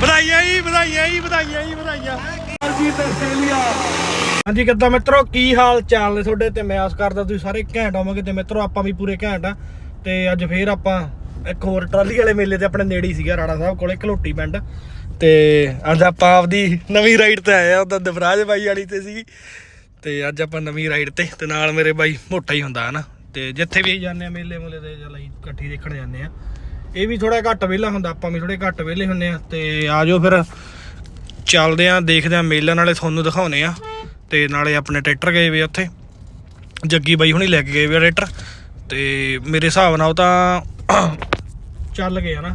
ਵਧਾਈਆਂ ਜੀ ਵਧਾਈਆਂ ਜੀ ਵਧਾਈਆਂ ਜੀ ਵਧਾਈਆਂ। ਜੀ ਆਸਟ੍ਰੇਲੀਆ ਹਾਂਜੀ, ਕਿੱਦਾਂ ਮਿੱਤਰੋ, ਕੀ ਹਾਲ ਚਾਲ ਨੇ ਤੁਹਾਡੇ? ਤੇ ਮੈਂ ਆਸ ਕਰਦਾ ਤੁਸੀਂ ਸਾਰੇ ਘੈਂਟ ਹੋਵੋਗੇ ਤੇ ਮਿੱਤਰੋ, ਆਪਾਂ ਵੀ ਪੂਰੇ ਘੈਂਟ ਆ। ਤੇ ਅੱਜ ਫੇਰ ਆਪਾਂ ਇੱਕ ਹੋਰ ਟਰਾਲੀ ਵਾਲੇ ਮੇਲੇ ਤੇ ਆਪਣੇ ਨੇੜੇ ਹੀ ਸੀਗਾ, ਰਾਣਾ ਸਾਹਿਬ ਕੋਲੇ, ਘਲੋਟੀ ਪਿੰਡ। ਤੇ ਅੱਜ ਆਪਾਂ ਆਪਦੀ ਨਵੀਂ ਰਾਈਡ ਤੇ ਆਏ ਆ ਉਹਦਾ ਦਵਰਾਜ ਬਾਈ ਵਾਲੀ ਤੇ ਸੀ ਤੇ ਅੱਜ ਆਪਾਂ ਨਵੀਂ ਰਾਈਡ ਤੇ ਤੇ ਨਾਲ ਮੇਰੇ ਬਾਈ ਮੋਟਾ ਹੀ ਹੁੰਦਾ, ਹਨਾ। ਤੇ ਜਿੱਥੇ ਵੀ ਜਾਂਦੇ ਆ, ਮੇਲੇ ਮੂਲੇ ਤੇ ਚੱਲ ਅਸੀਂ ਇਕੱਠੀ ਦੇਖਣ ਜਾਂਦੇ ਆ। ਇਹ ਵੀ ਥੋੜਾ ਘੱਟ ਵਿਹਲਾ ਹੁੰਦਾ ਆਪਾਂ ਵੀ ਥੋੜੇ ਘੱਟ ਵਿਹਲੇ ਹੁੰਨੇ ਆ ਤੇ ਆਜੋ ਫਿਰ ਚੱਲਦੇ ਆ ਦੇਖਦੇ ਆ ਮੇਲਾ ਨਾਲੇ ਤੁਹਾਨੂੰ ਦਿਖਾਉਨੇ ਆ ਤੇ ਨਾਲੇ ਆਪਣੇ ਟਰੈਕਟਰ ਗਏ ਵੇ ਉੱਥੇ। ਜੱਗੀ ਬਾਈ ਹੁਣੀ ਲੈ ਕੇ ਗਏ ਵੇ ਟਰੈਕਟਰ। ਤੇ ਮੇਰੇ ਹਿਸਾਬ ਨਾਲ ਉਹ ਤਾਂ ਚੱਲ ਗਏ ਆ ਨਾ।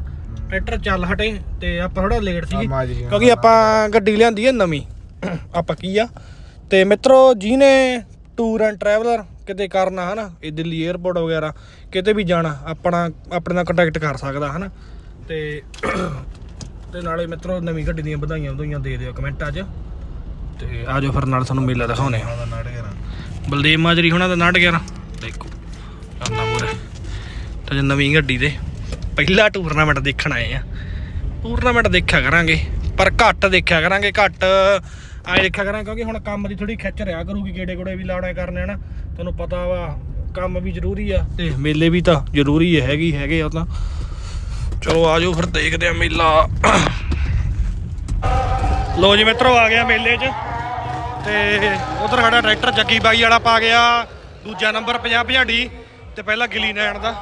ਟਰੈਕਟਰ ਚੱਲ ਹਟੇ ਤੇ ਆਪਾਂ ਥੋੜਾ ਲੇਟ ਸੀ ਕਿਉਂਕਿ ਆਪਾਂ ਗੱਡੀ ਲਿਆਂਦੀ ਹੈ ਨਵੀਂ। ਆਪਾਂ ਕੀ ਆ? ਤੇ ਮਿੱਤਰੋ ਜਿਹਨੇ ਟੂਰ ਐਂਡ ਟਰੈਵਲਰ ਕਿਤੇ ਕਰਨਾ ਹਨਾ? ਇਹ ਦਿੱਲੀ 에ਅਰਪੋਰਟ ਵਗੈਰਾ ਕਿਤੇ ਵੀ ਜਾਣਾ ਆਪਣਾ ਆਪਣੇ ਨਾਲ ਕੰਟੈਕਟ ਕਰ ਸਕਦਾ ਹਨਾ? ਤੇ ਤੇ ਨਾਲੇ ਮਿੱਤਰੋ ਨਵੀਂ ਗੱਡੀ ਦੀਆਂ ਵਧਾਈਆਂ ਵਧਾਈਆਂ ਦੇ ਦਿਓ ਕਮੈਂਟਾਂ 'ਚ ਤੇ ਆਜੋ ਫਿਰ ਨਾਲ ਤੁਹਾਨੂੰ ਮੇਲਾ ਦਿਖਾਉਨੇ ਆ। ਬਲਦੇਵ ਮਾਜਰੀ ਹੁਣਾਂ ਦਾ ਨਾਟ 11 ਦੇਖੋ ਆਂਦਾ ਮੂਰੇ ਤੇ ਜੇ ਨਵੀਂ ਗੱਡੀ ਦੇ ਪਹਿਲਾ ਟੂਰਨਾਮੈਂਟ ਦੇਖਣ ਆਏ ਆ। ਟੂਰਨਾਮੈਂਟ ਦੇਖਿਆ ਕਰਾਂਗੇ ਪਰ ਘੱਟ ਦੇਖਿਆ ਕਰਾਂਗੇ ਘੱਟ ਆਏ ਦੇਖਿਆ ਕਰਾਂਗੇ ਕਿਉਂਕਿ ਹੁਣ ਕੰਮ ਦੀ ਥੋੜੀ ਖਿੱਚ ਰਿਆ ਕਰੂਗੀ ਗੇੜੇ ਗੋੜੇ ਵੀ ਲਾਉਣੇ ਕਰਨੇ ਆ ਨਾ ਤੁਹਾਨੂੰ ਪਤਾ ਵਾ, ਕੰਮ ਵੀ ਜ਼ਰੂਰੀ ਆ ਤੇ ਮੇਲੇ ਵੀ ਤਾਂ ਜ਼ਰੂਰੀ ਹੈ ਹੈਗੀ, ਹੈਗੇ ਆ ਉਹ ਤਾਂ। ਚਲੋ ਆਜੋ ਫਿਰ, ਦੇਖਦੇ ਆ ਮੇਲਾ। ਲੋ ਜੀ ਮਿੱਤਰੋ, ਆ ਗਿਆ ਮੇਲੇ 'ਚ। ਤੇ ਉਧਰ ਸਾਡਾ ਟਰੈਕਟਰ ਜੱਗੀ ਬਾਈ ਵਾਲਾ ਪਾ ਗਿਆ। ਦੂਜਾ ਨੰਬਰ 50 50 ਡੀ। ਤੇ ਪਹਿਲਾ ਗਿਲੀ ਨੈਣ ਦਾ।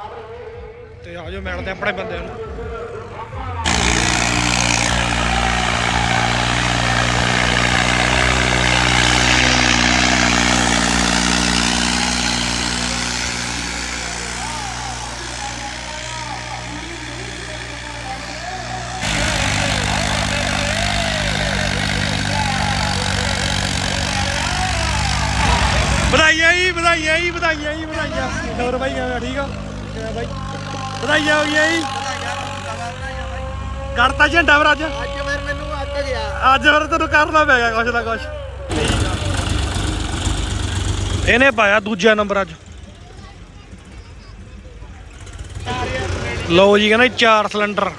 ਤੇ ਆਜੋ ਮਿਲਦੇ ਆ ਆਪਣੇ ਬੰਦਿਆਂ ਨੂੰ ਵਧਾਈਆਂ ਜੀ ਵਧਾਈਆਂ ਜੀ ਵਧਾਈਆਂ ਜੀ ਵਧਾਈਆਂ ਹੋਰ ਬਾਈ ਕਿਵੇਂ ਆ? ਠੀਕ ਆ ਕਿਵੇਂ ਬਾਈ ਵਧਾਈਆਂ ਹੋ ਗਈਆਂ ਜੀ। ਕਰਤਾ ਝੰਡਾ ਫਿਰ ਅੱਜ। ਅੱਜ ਫਿਰ ਮੈਨੂੰ ਅੱਕ ਗਿਆ। ਅੱਜ ਫਿਰ ਤੈਨੂੰ ਕਰਨਾ ਪੈ ਗਿਆ ਕੁਛ ਨਾ ਕੁਛ। ਇਹਨੇ ਪਾਇਆ ਦੂਜਾ ਨੰਬਰ ਅੱਜ। ਲਓ ਜੀ ਕਹਿੰਦਾ ਚਾਰ ਸਿਲੰਡਰ।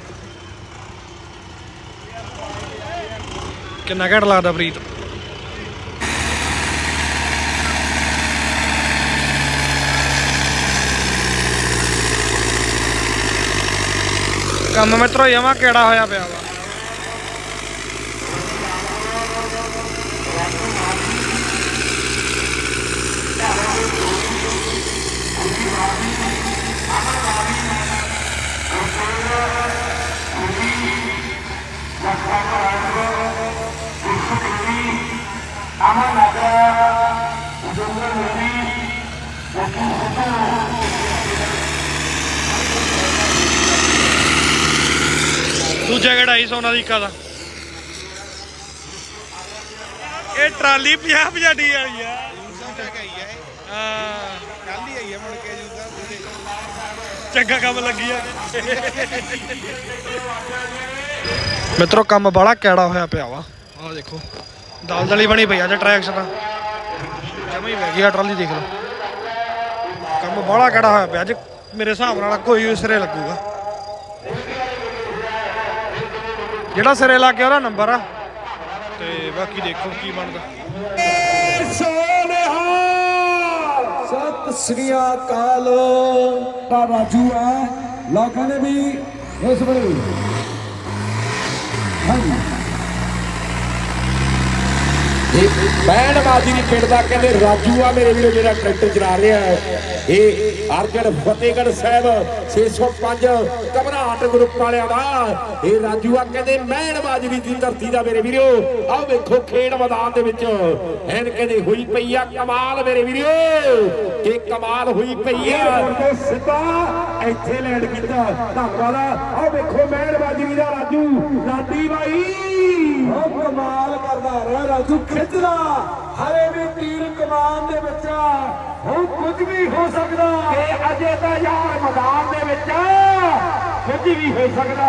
ਕਿੰਨਾ ਘੱਟ ਲੱਗਦਾ ਪ੍ਰੀਤ। ਕੰਮ ਮਿੱਤਰੋ ਜਮਾ ਕਿਹੜਾ ਹੋਇਆ ਪਿਆ ਵਾ? ਦੂਜਾ ਕਿਹੜਾ ਸੀ ਸੋਨਾ ਦੀ ਇੱਕਾ ਦਾ। ਇਹ ਟਰਾਲੀ 50 50 ਡੀ ਵਾਲੀ ਆ। ਕੱਲ ਹੀ। ਆਈ ਹੈ ਮੁੜ ਕੇ ਜੂਗਾ ਚੰਗਾ ਕੰਮ ਲੱਗੀ ਆ। ਮਿੱਤਰੋ, ਕੰਮ ਬੜਾ ਕੈੜਾ ਹੋਇਆ ਪਿਆ ਵਾ। ਆਹ ਦੇਖੋ ਦਲਦਲੀ ਬਣੀ ਪਈ ਆ ਜੇ ਟਰੈਕਸ ਦਾ ਜਮਾ ਹੀ ਵਹਿ ਗਿਆ ਟਰਾਲੀ ਦੇਖ ਲਓ। ਕੰਮ ਬੜਾ ਕਿਹੜਾ ਹੋਇਆ ਪਿਆ। ਅੱਜ ਮੇਰੇ ਹਿਸਾਬ ਨਾਲ ਕੋਈ ਵੀ ਸਿਰੇ ਲੱਗੂਗਾ। ਜਿਹੜਾ ਸਿਰੇ ਲੱਗ ਗਿਆ ਉਹਦਾ ਨੰਬਰ ਆ। ਤੇ ਬਾਕੀ ਦੇਖੋ ਕੀ ਬਣਦਾ। ਸਤਿ ਸ੍ਰੀ ਅਕਾਲ। ਤਾਂ ਰਾਜੂ ਹੈ ਲੋਕਾਂ ਨੇ ਵੀ ਇਸ ਵੇਲੇ ਹਾਂਜੀ। ਇਹ ਬੈਂਡ ਬਾਜੀ ਪਿੰਡ ਦਾ ਕਹਿੰਦੇ ਰਾਜੂ ਆ ਮੇਰੇ ਵੀਰੋ, ਜਿਹੜਾ ਟਰੈਕਟਰ ਚਲਾ ਰਿਹਾ ਹੈ। ਇਹ ਅਰਜਨ ਫਤਿਹਗੜ੍ਹ ਸਾਹਿਬ 605 ਘਬਰਾਹਟ ਗਰੁੱਪ ਵਾਲਿਆਂ ਦਾ। ਇਹ ਰਾਜੂ ਆ ਕਹਿੰਦੇ ਮਹਿਣ ਬਾਜਰੀ ਦੀ ਧਰਤੀ ਦਾ ਮੇਰੇ ਵੀਰੋ। ਆਹ ਵੇਖੋ ਖੇਡ ਮੈਦਾਨ ਦੇ ਵਿੱਚ। ਐਨ ਕਹਿੰਦੇ ਹੋਈ ਪਈ ਆ ਕਮਾਲ ਮੇਰੇ ਵੀਰੋ। ਕਿ ਕਮਾਲ ਹੋਈ ਪਈ ਆ। ਸਿੱਧਾ ਇੱਥੇ ਲੈਂਡ ਕੀਤਾ। ਧੰਨਵਾਦ ਆਹ ਵੇਖੋ ਮਹਿਣ ਬਾਜਰੀ ਦਾ ਰਾਜੂ। ਲਾਡੀ ਬਾਈ। ਉਹ ਕਮਾਲ ਕਰਦਾ ਰਿਹਾ ਰਾਜੂ। ਖਿੱਚਦਾ। ਹਰੇ ਵੀ ਤੀਰ ਕਮਾਨ ਦੇ ਵਿੱਚ ਹੁਣ ਕੁਝ ਵੀ ਹੋ ਸਕਦਾ। ਕਿ ਅਜੇ ਤਾਂ ਯਾਰ ਮੈਦਾਨ ਦੇ ਵਿੱਚ ਕੁਝ ਵੀ ਹੋ ਸਕਦਾ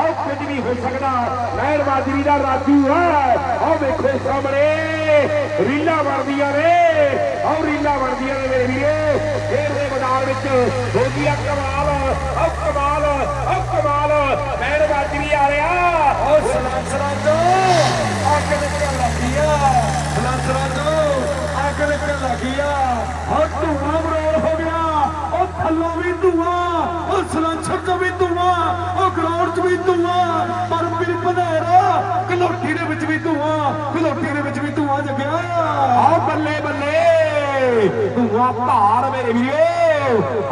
ਆਹ ਕੁਝ ਵੀ ਹੋ ਸਕਦਾ ਲਹਿਰਬਾਜ਼ੀ ਦਾ ਰਾਜੂ ਹੈ ਆਹ ਵੇਖੋ ਸਾਹਮਣੇ ਰੀਲਾ ਵਰਦੀਆਂ ਨੇ ਆਹ ਰੀਲਾ ਵਰਦੀਆਂ ਨੇ ਮੇਰੇ ਵੀਰੇ ਖੇਡ ਦੇ ਮੈਦਾਨ ਵਿੱਚ ਹੋ ਗਿਆ ਕਮਾਲ ਆਹ ਕਮਾਲ ਆਹ ਕਮਾਲ ਲਹਿਰਬਾਜ਼ੀ ਵੀ ਆ ਰਿਹਾ ਆਹ ਸਲਾਮ ਸਲਾਮ ਦੋ ਆਹ ਕਿਹਦੇ ਕੋਲ ਲੱਗੀ ਆ ਸਲਾਮ ਸਲਾਮ ਦੋ ਆਹ ਕਿਹਦੇ ਕੋਲ ਲੱਗੀ ਆ ਆਹ ਧੂਆ ਬਰੋਲ ਹੋ ਗਿਆ ਉਹ ਥੱਲੋਂ ਵੀ ਧੂਆ ਉਹ ਸਲਾਂਛਰ ਤੋਂ ਵੀ ਧੂਆਂ ਉਹ ਗਰਾਊਂਡ 'ਚ ਵੀ ਧੂਆਂ ਪਰ ਬਿਲ ਬਨੇਰਾ ਕਲੋਟੀ ਦੇ ਵਿੱਚ ਵੀ ਧੂਆਂ ਕਲੋਟੀ ਦੇ ਵਿੱਚ ਵੀ ਧੂਆਂ ਜਗਿਆ। ਆ ਬੱਲੇ ਬੱਲੇ ਧੂਆਂ ਧਾਰ ਮੇਰੇ ਵੀਰੋ।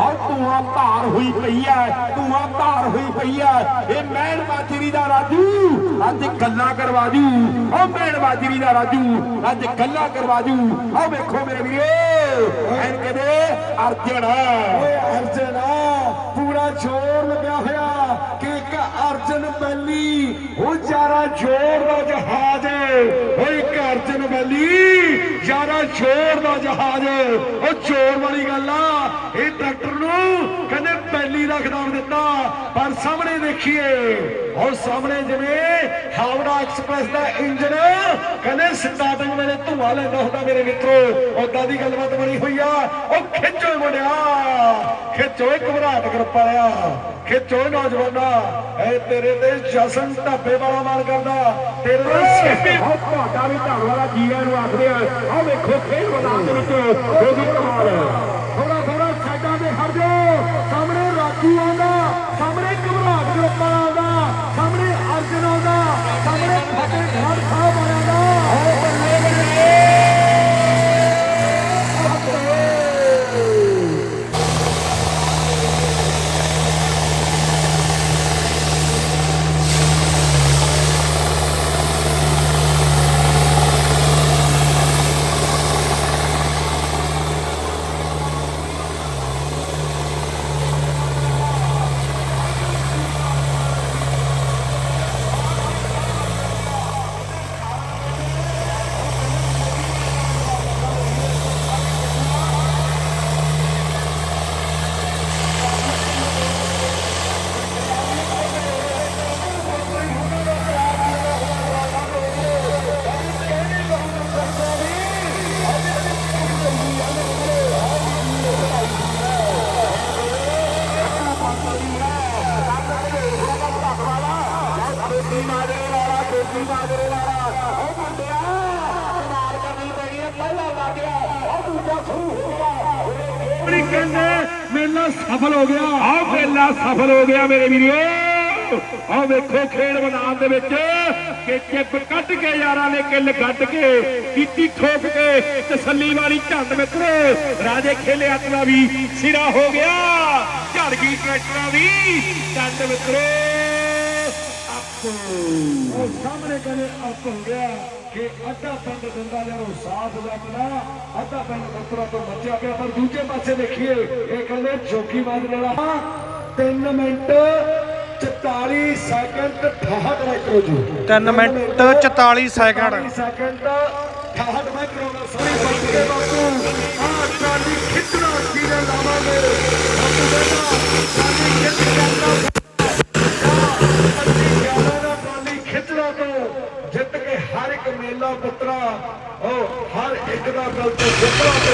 ਆ ਧੂਆਂ ਧਾਰ ਹੋਈ ਪਈ ਐ ਧੂਆਂ ਧਾਰ ਹੋਈ ਪਈ ਐ। ਇਹ ਮਹਿਣ ਮਾਜਰੀ ਦਾ ਰਾਜੂ ਅੱਜ ਗੱਲਾਂ ਕਰਵਾ ਜੂ। ਆ ਮਹਿਣ ਮਾਜਰੀ ਦਾ ਰਾਜੂ ਅੱਜ ਗੱਲਾਂ ਕਰਵਾ ਜੂ। ਆ ਵੇਖੋ ਮੇਰੇ ਵੀਰੋ ਐਨ ਕਦੇ ਅਰਜਨ ਓਏ ਅਰਜਨ ਆ, ਪੂਰਾ ਜ਼ੋਰ ਲੱਗਿਆ ਹੋਇਆ। ਕਿ ਅਰਜਨ ਬੈਲੀ ਉਹ ਜਾਰਾ ਜ਼ੋਰ ਦਾ ਜਹਾਜ਼, ਓਏ ਇੱਕ ਅਰਜਨ ਬੈਲੀ ਜਾਰਾ ਜ਼ੋਰ ਦਾ ਜਹਾਜ਼। ਉਹ ਜ਼ੋਰ ਵਾਲੀ ਗੱਲ ਆ, ਇਹ ਟਰੈਕਟਰ ਨੂੰ ਕਹਿੰਦੇ ਬੈਲੀ ਦਾ ਖਿਤਾਬ ਦਿੱਤਾ, ਪਰ ਸਾਹਮਣੇ ਦੇਖੀਏ ਉਹ ਸਾਹਮਣੇ ਜਿਵੇਂ ਹਾਵੜਾ ਐਕਸਪ੍ਰੈਸ ਦਾ ਇੰਜਨ ਕਹਿੰਦੇ ਸਟਾਰਟਿੰਗ ਵੇਲੇ ਧੂਆ ਲੈਂਦਾ ਹੁੰਦਾ ਮੇਰੇ ਮਿੱਤਰੋ ਉਦਾਂ ਦੀ ਗੱਲਬਾਤ ਬਣੀ ਹੋਈ ਆ। ਉਹ ਖਿੱਚੋ ਮੁੰਡਿਆ, ਖਿੱਚੋ ਘਬਰਾਟ ਘਬਰਾਹਟ ਗਰੁੱਪ ਖਿੱਚੋ ਨੌਜਵਾਨਾ ਐ ਤੇਰੇ ਤੇ ਜਸਨ ਢਾਬੇ ਵਾਲਾ ਮਾਰ ਕਰਦਾ। ਤੇਰੇ ਤੇ ਸੇਪੀ ਤੁਹਾਡਾ ਵੀ ਧੰਨ ਵਾਲਾ ਜੀਵਨ ਨੂੰ ਆਖਦੇ ਆ ਆ ਵੇਖੋ ਖੇਡ ਮੈਦਾਨ ਦੇ ਵਿੱਚ ਉਹਦੀ ਕਮਾਲ ਥੋੜਾ ਥੋੜਾ ਸਾਈਡਾਂ ਤੇ ਹਟ ਜਾਓ ਸਾਹਮਣੇ ਰਾਜੂ ਆਉਂਦਾ ਸਾਹਮਣੇ ਘਬਰਾਹਟ ਗਰੁੱਪ ਵਾਲਾ ਆਉਂਦਾ ਸਾਹਮਣੇ ਅਰਜਨ ਆਉਂਦਾ ਸਾਹਮਣੇ ਫਤਿਹਗੜ੍ਹ ਸਾਹਿਬ ਆਉਂਦਾ ਓ ਬੱਲੇ ਬੱਲੇ ਆਪਣੀ ਕਹਿੰਦੇ ਮੇਲਾ ਸਫਲ ਹੋ ਗਿਆ। ਆ ਮੇਲਾ ਸਫਲ ਹੋ ਗਿਆ ਮੇਰੇ ਵੀਰੋ। ਆ ਵੇਖੋ ਖੇਡ ਮੈਦਾਨ ਦੇ ਵਿੱਚ ਕਿ ਚਿੱਪ ਕੱਢ ਕੇ ਯਾਰਾਂ ਨੇ ਕਿੱਲ ਗੱਡ ਕੇ, ਕੀਤੀ ਠੋਕ ਕੇ ਤਸੱਲੀ ਵਾਲੀ ਝੰਡ ਮਿੱਤਰੋ, ਰਾਜੇ ਖੇਲੇ ਆਤਮਾ ਵੀ ਸਿਰਾ ਹੋ ਗਿਆ। ਝੜ ਗਈ ਟਰੈਕਟਰਾਂ ਦੀ ਝੰਡ ਮਿੱਤਰੋ ਆਪੋ ਉਹ ਸਾਹਮਣੇ ਕਹਿੰਦੇ ਅੱਪ ਹੋ ਗਿਆ। ਕਿ ਅੱਧਾ ਪਿੰਡ ਦਿੰਦਾ ਜਦੋਂ ਸਾਥ ਲੱਭਦਾ ਅੱਧਾ ਪਿੰਡ ਬੱਤਰਾ ਤੋਂ ਬਚਿਆ ਪਿਆ ਪਰ ਦੂਜੇ ਪਾਸੇ ਦੇਖੀਏ ਇਹ ਕਹਿੰਦੇ ਜੋਗੀ ਮਾਜਰੇ ਵਾਲਾ 3 ਮਿੰਟ 44 ਸੈਕਿੰਡ 68 ਮਾਈਕਰੋ ਜੂ। 3 ਮਿੰਟ 44 ਸੈਕਿੰਡ 40 ਸੈਕਿੰਡ 68 ਮਾਈਕਰੋ ਦਾ ਸੋਹਣੀ ਬੱਟ ਕੇ ਬਾਪੂ ਆਹ ਟਰਾਲੀ ਖਿੱਚਣਾ ਸੀ ਨੇ ਲਾਵਾਂਗੇ ਬਾਪੂ ਕਹਿੰਦਾ ਟਰਾਲੀ ਖਿੱਚ ਉਹ ਹਰ ਇੱਕ ਦਾ ਦਿਲ ਤੇ ਜਿੱਤਣਾ ਤੇ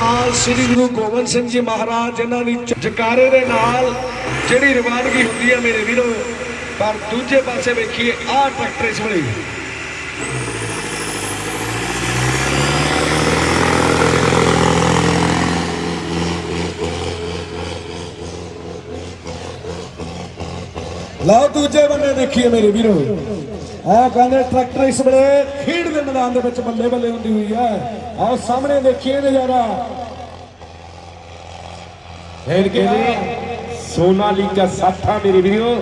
ਨਾਲ ਸ੍ਰੀ ਗੁਰੂ ਗੋਬਿੰਦ ਸਿੰਘ ਜੀ ਮਹਾਰਾਜ ਇਹਨਾਂ ਦੀ ਜਕਾਰੇ ਦੇ ਨਾਲ ਜਿਹੜੀ ਰਵਾਨਗੀ ਹੁੰਦੀ ਹੈ ਮੇਰੇ ਵੀਰੋ ਪਰ ਦੂਜੇ ਪਾਸੇ ਵੇਖੀਏ ਆਹ ਟਰੈਕਟਰ ਇਸ ਵੇਲੇ ਲਓ ਦੂਜੇ ਬੰਨੇ ਦੇਖੀਏ ਮੇਰੇ ਵੀਰੋ। ਆਹ ਕਹਿੰਦੇ ਟਰੈਕਟਰ ਇਸ ਵੇਲੇ ਖੇਡ ਦੇ ਮੈਦਾਨ ਦੇ ਵਿੱਚ ਬੱਲੇ ਬੱਲੇ ਹੁੰਦੀ ਹੋਈ ਹੈ। ਆਹ ਸਾਹਮਣੇ ਦੇਖੀਏ ਨਜ਼ਾਰਾ। ਫਿਰ ਕਹਿੰਦੇ ਸੋਨਾਲੀਕਾ ਸਾਠਾ ਮੇਰੇ ਵੀਰੋ।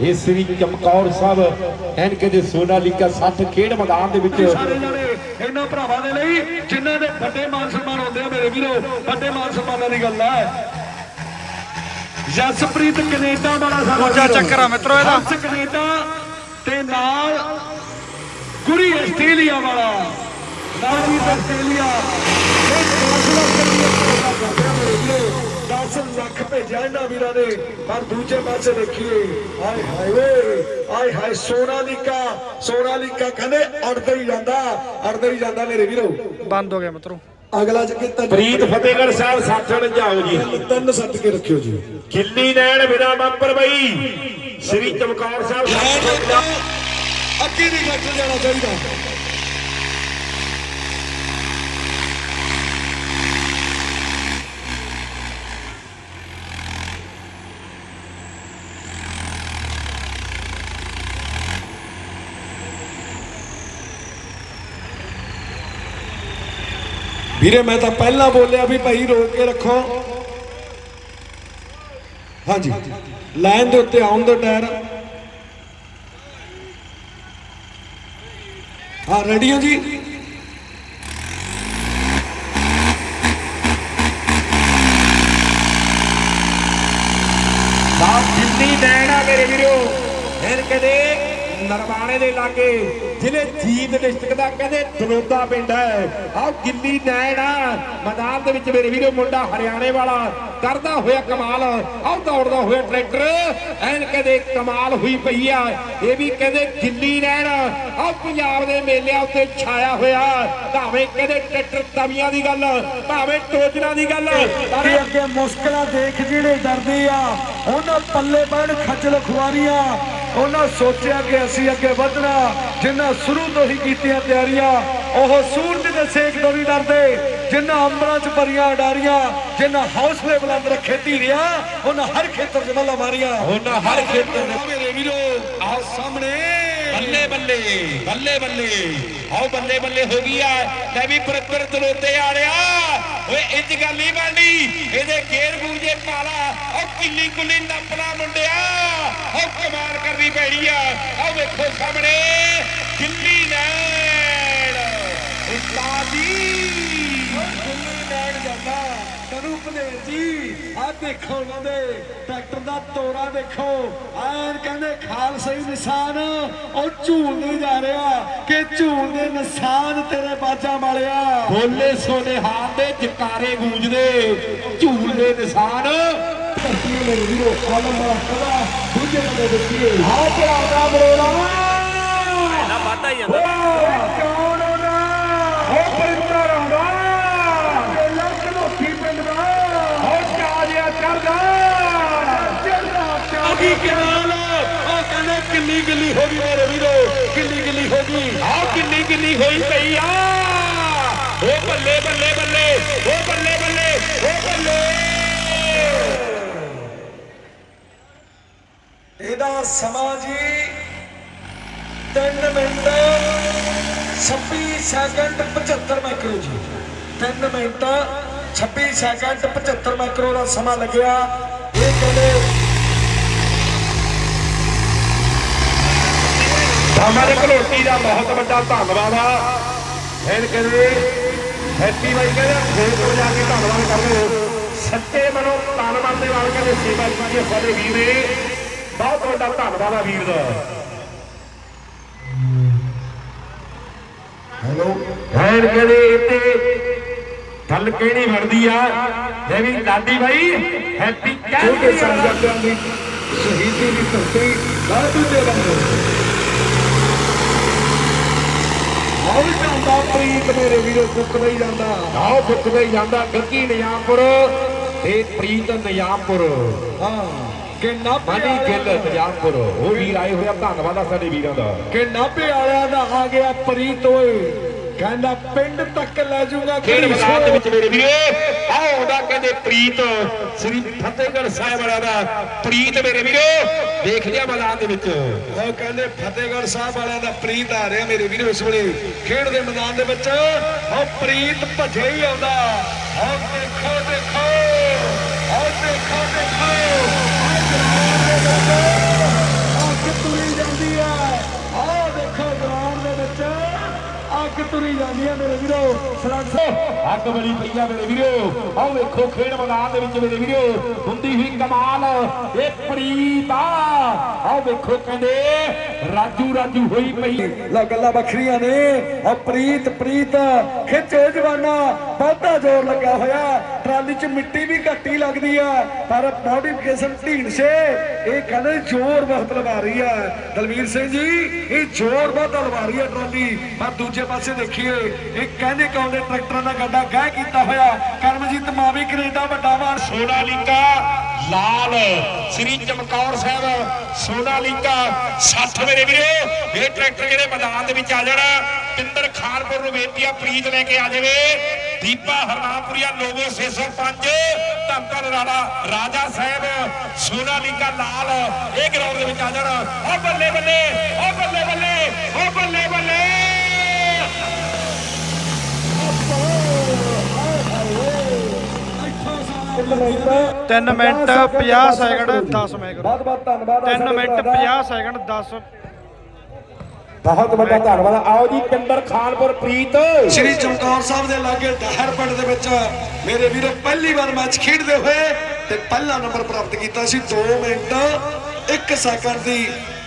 ਇਹ ਸ੍ਰੀ ਚਮਕੌਰ ਸਾਹਿਬ ਐਨ ਕਹਿੰਦੇ ਸੋਨਾਲੀਕਾ 60 ਖੇਡ ਮੈਦਾਨ ਦੇ ਵਿੱਚ। ਸਾਰੇ ਜਾਣੇ ਇਹਨਾਂ ਭਰਾਵਾਂ ਦੇ ਲਈ ਜਿਨ੍ਹਾਂ ਦੇ ਵੱਡੇ ਮਾਨ ਸਨਮਾਨ ਹੁੰਦੇ ਆ ਮੇਰੇ ਵੀਰੋ ਵੱਡੇ ਮਾਨ ਸਨਮਾਨਾਂ ਦੀ ਗੱਲ ਹੈ। ਜਸਪ੍ਰੀਤ ਕੈਨੇਡਾ ਵਾਲਾ ਸਾਡਾ ਦੂਜਾ। ਚੱਕਰ ਆ ਮਿੱਤਰੋ ਇਹਦਾ। ਹੰਸ ਕੈਨੇਡਾ ਤੇ ਨਾਲ ਗੁਰੀ ਆਸਟ੍ਰੇਲੀਆ ਵਾਲਾ। ਨਵਜੀਤ ਆਸਟ੍ਰੇਲੀਆ। ਇਹ 10 ਲੱਖ ਰੁਪਏ ਦਾ ਕਰਦੇ ਆ ਮੇਰੇ ਵੀਰੋ। 10 ਲੱਖ ਭੇਜਿਆ ਇਹਨਾਂ ਵੀਰਾਂ ਨੇ। ਪਰ ਦੂਜੇ ਪਾਸੇ ਦੇਖੀਏ। ਹਾਏ ਹਾਏ ਵੇ ਹਾਏ ਹਾਏ ਕਹਿੰਦੇ ਅੜਦਾ ਹੀ ਜਾਂਦਾ। ਅੜਦਾ ਹੀ ਜਾਂਦਾ ਮੇਰੇ ਵੀਰੋ। ਬੰਦ ਹੋ ਗਿਆ ਮਿੱਤਰੋ। ਅਗਲਾ ਜੱਗੇ ਤਿੰਨ ਪ੍ਰੀਤ ਫਤਿਹਗੜ੍ਹ ਸਾਹਿਬ 60 ਜਾਓ ਜੀ। ਤਿੰਨ ਸੱਟ ਕੇ ਰੱਖਿਓ ਜੀ। ਗਿੱਲੀ ਨੈਣ ਬਿਨਾ ਬੰਪਰ ਬਈ। ਸ੍ਰੀ ਚਮਕੌਰ ਸਾਹਿਬ ਅੱਗੇ ਨਹੀਂ ਗੱਟ ਜਾਣਾ ਚਾਹੀਦਾ। ਵੀਰੇ, ਮੈਂ ਤਾਂ ਪਹਿਲਾਂ ਬੋਲਿਆ ਵੀ ਭਾਈ ਰੋਕ ਕੇ ਰੱਖੋ। ਹਾਂਜੀ। ਲਾਈਨ ਦੇ ਉੱਤੇ ਆਉਣ ਦੋ ਟਾਇਰ। ਹਾਂ, ਰੈਡੀ ਹੋ ਜੀ ਸਾਹਿਬ ਗਿੱਲੀ ਨੈਣ ਆ ਮੇਰੇ ਵੀਰੋ ਫਿਰ ਕਹਿੰਦੇ ਨਰਵਾਣੇ ਦੇ ਲਾਗੇ, ਜ਼ਿਲ੍ਹੇ ਜੀਤ ਡਿਸਟ੍ਰਿਕਟ ਦਾ ਕਹਿੰਦੇ ਦਨੋਦਾ ਪਿੰਡ ਹੈ। ਆਹ ਗਿੱਲੀ ਨੈਣ ਆ। ਮੈਦਾਨ ਦੇ ਵਿੱਚ ਮੇਰੇ ਵੀਰੋ ਮੁੰਡਾ ਹਰਿਆਣੇ ਵਾਲਾ ਕਰਦਾ ਹੋਇਆ ਕਮਾਲ। ਆਹ ਦੌੜਦਾ ਹੋਇਆ ਟਰੈਕਟਰ। ਐਨ ਕਹਿੰਦੇ ਕਮਾਲ ਹੋਈ ਪਈ ਆ। ਇਹ ਵੀ ਕਹਿੰਦੇ ਗਿੱਲੀ ਨੈਣ। ਆਹ ਪੰਜਾਬ ਦੇ ਮੇਲਿਆਂ ਉੱਤੇ ਛਾਇਆ ਹੋਇਆ। ਭਾਵੇਂ ਕਹਿੰਦੇ ਟਰੈਕਟਰ ਤਵੀਆਂ ਦੀ ਗੱਲ, ਭਾਵੇਂ ਟੋਜਰਾਂ ਦੀ ਗੱਲ। ਪਰ ਅੱਗੇ ਮੁਸ਼ਕਲਾਂ ਦੇਖ ਜਿਹੜੇ ਡਰਦੇ ਆ, ਉਹਨਾਂ ਪੱਲੇ ਪੈਣ ਖੱਜਲ ਖੁਆਰੀਆਂ। ਉਹਨਾਂ ਸੋਚਿਆ ਕਿ ਅਸੀਂ ਅੱਗੇ ਵਧਣਾ ਜਿਨ੍ਹਾਂ ਸ਼ੁਰੂ ਤੋਂ ਹੀ ਕੀਤੀਆਂ ਤਿਆਰੀਆਂ ਉਹ ਸੂਰਜ ਦੇ ਸੇਕ ਤੋਂ ਨਹੀਂ ਡਰਦੇ। ਜਿਨ੍ਹਾਂ ਅੰਬਰਾਂ 'ਚ ਭਰੀਆਂ ਡਾਰੀਆਂ ਜਿਨ੍ਹਾਂ ਹੌਸਲੇ ਬੁਲੰਦ ਰੱਖੇ ਧੀਰਿਆ ਉਹਨਾਂ ਹਰ ਖੇਤਰ 'ਚ ਮੱਲਾ ਮਾਰੀਆਂ। ਉਹਨਾਂ ਹਰ ਖੇਤਰ ਦੇ ਵੀਰੋ ਆਹ ਸਾਹਮਣੇ ਬੱਲੇ ਬੱਲੇ ਬੱਲੇ ਬੱਲੇ। ਆਓ ਬੱਲੇ ਬੱਲੇ ਹੋ ਗਈ ਆ। ਲੈ ਵੀ ਬਰਤਰ ਦਲੋਤੇ ਆੜਿਆ। ਓਏ, ਇੰਜ ਗੱਲ ਨਹੀਂ ਬਣਨੀ ਇਹਦੇ ਗੇਰ ਗੂੰਜੇ ਪਾਲਾ। ਉਹ ਕਿੱਲੀ ਕੁੱਲੀ ਨੱਪਣਾ ਮੁੰਡਿਆ। ਉਹ ਕਮਾਲ ਕਰਨੀ ਪੈਣੀ ਆ। ਆਓ ਵੇਖੋ ਸਾਹਮਣੇ। ਕਿੱਲੀ ਨੈਣ। ਉਸਤਾਦੀ ਦਿੱਲੀ ਲੈਣ ਜਾਂਦਾ। ਤਰੂ ਭਨੇਰ ਜੀ। ਆਹ ਦੇਖੋ ਉਹਨਾਂ ਦੇ ਟਰੈਕਟਰ ਦਾ ਤੋਰਾ ਦੇਖੋ। ਐਨ ਕਹਿੰਦੇ ਖਾਲਸੇ ਨਿਸ਼ਾਨ ਉਹ ਝੂਲਦੇ ਜਾ ਰਿਹਾ ਕਿ ਝੂਲਦੇ ਨਿਸ਼ਾਨ ਤੇਰੇ ਬਾਜਾਂ ਵਾਲਿਆ। ਬੋਲੇ ਸੋਨੇ ਹਾਰ ਦੇ ਜਕਾਰੇ ਗੂੰਜਦੇ ਝੂਲਦੇ ਨਿਸ਼ਾਨ। ਧਰਤੀ ਮੇਰੇ ਵੀਰੋ ਆਲਮ ਵਾਲਾ ਕਦਾ ਦੂਜੇ ਨੰਬਰ ਦੇਖੀਏ ਆਹ ਚੜਾਉਂਦਾ ਬਰੋਲਾ ਨਾ। ਵਾਧਾ ਹੀ ਜਾਂਦਾ ਕੌਣ ਆਉਂਦਾ ਉਹ ਪਰਿੰਦਰ ਆਉਂਦਾ ਇਹ ਲੱਖ ਲੋਕੀ ਪਿੰਡ ਦਾ ਹੋ ਕਾਜਿਆ ਕਰਦਾ ਚੜਦਾ ਕੀ ਕਮਾਲ ਉਹ ਕਹਿੰਦੇ ਕਿੰਨੀ ਗਿੱਲੀ ਹੋ ਗਈ ਮੇਰੇ ਵੀਰੋ। ਕਿੰਨੀ ਗਿੱਲੀ ਹੋ ਗਈ? ਆਹ ਕਿੰਨੀ ਕਿੰਨੀ ਹੋਈ ਪਈ ਆ। ਉਹ ਬੱਲੇ ਬੱਲੇ ਬੱਲੇ। ਉਹ ਬੱਲੇ ਬੱਲੇ। ਉਹ ਬੱਲੇ। ਇਹਦਾ ਸਮਾਂ ਜੀ 3 ਮਿੰਟ 26 ਸੈਕਿੰਡ 75 ਮਾਈਕਰੋ ਜੀ। 3 ਮਿੰਟ 26 ਸੈਕਿੰਡ 75 ਮਾਈਕਰੋ ਦਾ ਸਮਾਂ ਲੱਗਿਆ। ਇਹ ਕਹਿੰਦੇ ਸਾਮਰ ਘਲੋਟੀ ਦਾ ਬਹੁਤ ਵੱਡਾ ਧੰਨਵਾਦ ਆ। ਫਿਰ ਕਹਿੰਦੇ ਹੈਪੀ ਬਾਈ ਕਹਿੰਦੇ ਫੇਰ ਤੋਂ ਜਾ ਕੇ ਧੰਨਵਾਦ ਕਰਦੇ ਸੱਚੇ ਮਨੋਂ ਤਨ ਮਨ ਦੇ ਨਾਲ ਕਹਿੰਦੇ ਸੇਵਾ ਕੀਤੀ ਹੈ ਸਾਡੇ ਵੀਰ ਨੇ। ਬਹੁਤ ਵੱਡਾ ਧੰਨਵਾਦ ਆ ਵੀਰ ਦਾ। ਹੈਲੋ। ਫਿਰ ਕਹਿੰਦੇ ਇੱਥੇ ਗੱਲ ਕਿਹੜੀ ਬਣਦੀ ਆ? ਜੇ ਵੀ ਲਾਡੀ ਬਾਈ ਹੈਪੀ ਕਹਿੰਦੇ ਸਾਹਿਬਜ਼ਾਦਿਆਂ ਦੀ ਸ਼ਹੀਦੀ ਦੀ ਧਰਤੀ ਲਾਡੂ ਦੇ ਬੰਦੇ। ਆਉ ਜਾਂਦਾ ਪ੍ਰੀਤ ਮੇਰੇ ਵੀਰੋ ਸੁੱਕਦਾ ਹੀ ਜਾਂਦਾ। ਆਓ ਫੁੱਕਦਾ ਹੀ ਜਾਂਦਾ। ਗੱਗੀ ਨਿਆਮਪੁਰ ਤੇ ਪ੍ਰੀਤ ਨਿਆਮਪੁਰ ਹਾਂ। ਕਿ ਨਾਭੇ ਮਨੀ ਗਿੱਲ ਉਹ ਵੀਰ ਆਏ ਹੋਏ ਆ ਧੰਨਵਾਦ ਆ ਸਾਡੇ ਵੀਰਾਂ ਦਾ। ਕਿ ਨਾਭੇ ਵਾਲਿਆਂ ਦਾ ਆ ਗਿਆ ਪ੍ਰੀਤ ਓਏ। ਕਹਿੰਦਾ ਪਿੰਡ ਤੱਕ ਲੈ ਜਾਊਗਾ ਖੇਡ ਮੈਦਾਨ ਦੇ ਵਿੱਚ ਮੇਰੇ ਵੀਰੇ? ਆਹ ਆਉਂਦਾ ਕਹਿੰਦੇ ਪ੍ਰੀਤ ਸ੍ਰੀ ਫਤਿਹਗੜ੍ਹ ਸਾਹਿਬ ਵਾਲਾ ਦਾ ਪ੍ਰੀਤ ਮੇਰੇ ਵੀਰੋ। ਦੇਖ ਲਿਆ ਮੈਦਾਨ ਦੇ ਵਿੱਚ। ਉਹ ਕਹਿੰਦੇ ਫਤਿਹਗੜ੍ਹ ਸਾਹਿਬ ਵਾਲਿਆਂ ਦਾ ਪ੍ਰੀਤ ਆ ਰਿਹਾ ਮੇਰੇ ਵੀਰੋ ਇਸ ਵੇਲੇ। ਖੇਡ ਦੇ ਮੈਦਾਨ ਦੇ ਵਿੱਚ ਉਹ ਪ੍ਰੀਤ ਭੱਜਿਆ ਹੀ ਆਉਂਦਾ। ਆਹ ਦੇਖੋ ਦੇਖੋ ਆਹ ਦੇਖੋ ਦੇਖੋ। ਆਹ ਗਰਾਊਂਡ ਦੇ ਵਿੱਚ ਅੱਗ ਤੁਰੀ ਜਾਂਦੀ ਆ ਆਹ ਦੇਖੋ ਗਰਾਊਂਡ ਦੇ ਵਿੱਚ ਅੱਗ ਤੁਰੀ ਜਾਂਦੀ ਮੇਰੇ ਵੀਰੋ। ਸਲੰਗ ਅੱਗ ਬੜੀ ਪਈ ਆ ਮੇਰੇ ਵੀਰੋ। ਆਹ ਵੇਖੋ ਖੇਡ ਮੈਦਾਨ ਦੇ ਵਿੱਚ ਮੇਰੇ ਵੀਰੋ। ਹੁੰਦੀ ਹੋਈ ਕਮਾਲ ਇਹ ਪ੍ਰੀਤ ਆ। ਆਹ ਵੇਖੋ ਕਹਿੰਦੇ ਰਾਜੂ ਰਾਜੂ ਹੋਈ ਪਈ। ਗੱਲਾਂ ਵੱਖਰੀਆਂ ਨੇ। ਆ ਪ੍ਰੀਤ ਪ੍ਰੀਤ। ਖਿੱਚੋ ਜਵਾਨਾ ਬਹੁਤਾ ਜ਼ੋਰ ਲੱਗਾ ਹੋਇਆ। ਟਰਾਲੀ 'ਚ ਮਿੱਟੀ ਵੀ ਘੱਟੀ ਲੱਗਦੀ ਆ, ਪਰ ਮੋਡੀਫਿਕੇਸ਼ਨ ਢੀਣ ਇਹ ਕਹਿੰਦੇ ਜ਼ੋਰ ਬਹੁਤ ਲਵਾ ਰਹੀ ਆ। ਦਲਵੀਰ ਸਿੰਘ ਜੀ, ਇਹ ਜ਼ੋਰ ਬਹੁਤ ਲਵਾ ਰਹੀ ਆ ਟਰਾਲੀ। ਪਰ ਦੂਜੇ ਪਾਸੇ ਦੇਖੀਏ, ਇਹ ਕਹਿੰਦੇ ਕੌਂਦੇ ਟਰੈਕਟਰਾਂ ਦਾ ਗੱਡਾ ਗਾਹ ਕੀਤਾ ਹੋਇਆ। ਕਰਮਜੀਤ ਮਾਵੀ, ਕੈਨੇਡਾ ਵੱਡਾ ਮਾਨ ਸੋਨਾਲੀਕਾ, ਲਾਲ। ਸ੍ਰੀ ਚਮਕੌਰ ਸਾਹਿਬ, ਸੋਨਾਲੀਕਾ। 60 ਮੇਰੇ ਵੀਰੋ, ਇਹ ਟਰੈਕਟਰ ਜਿਹੜੇ ਮੈਦਾਨ ਦੇ ਵਿੱਚ ਆ ਜਾਣਾ, ਪਿੰਦਰ ਖਾਨਪੁਰ ਨੂੰ ਬੇਨਤੀ ਆ, ਪ੍ਰੀਤ ਲੈ ਕੇ ਆ ਜਾਵੇ। ਦੀਪਾ ਹਰਨਾਮਪੁਰੀਆ ਲੋਗੋ 605 ਧੰਨ ਧੰਨ ਰਾਣਾ ਰਾਜਾ ਸਾਹਿਬ ਸੋਨਾਲੀਕਾ ਲਾਲ ਇਹ ਗਰਾਊਂਡ ਦੇ ਵਿੱਚ ਆ ਜਾਣਾ। ਓ ਬੱਲੇ ਬੱਲੇ ਓ ਬੱਲੇ ਬੱਲੇ ਓ ਬੱਲੇ ਬੱਲੇ। ਮਿੰਟ 3 ਮਿੰਟ 50 ਸੈਕਿੰਡ 10 ਮੈਂ ਕਰੂੰ ਬਹੁਤ ਬਹੁਤ ਧੰਨਵਾਦ। 3 ਮਿੰਟ 50 ਸੈਕਿੰਡ 10 ਬਹੁਤ ਵੱਡਾ ਧੰਨਵਾਦ। ਆਓ ਜੀ, ਪਿੰਦਰ ਖਾਨਪੁਰ ਪ੍ਰੀਤ। ਸ਼੍ਰੀ ਚਮਕੌਰ ਸਾਹਿਬ ਦੇ ਲਾਗੇ ਡਹਿਰ ਪਿੰਡ ਦੇ ਵਿੱਚ ਮੇਰੇ ਵੀਰੋ ਪਹਿਲੀ ਵਾਰ ਮੈਚ ਖੇਡਦੇ ਹੋਏ ਤੇ ਪਹਿਲਾ ਨੰਬਰ ਪ੍ਰਾਪਤ ਕੀਤਾ ਸੀ। 2 ਮਿੰਟ 1 ਸੈਕਿੰਡ ਦੀ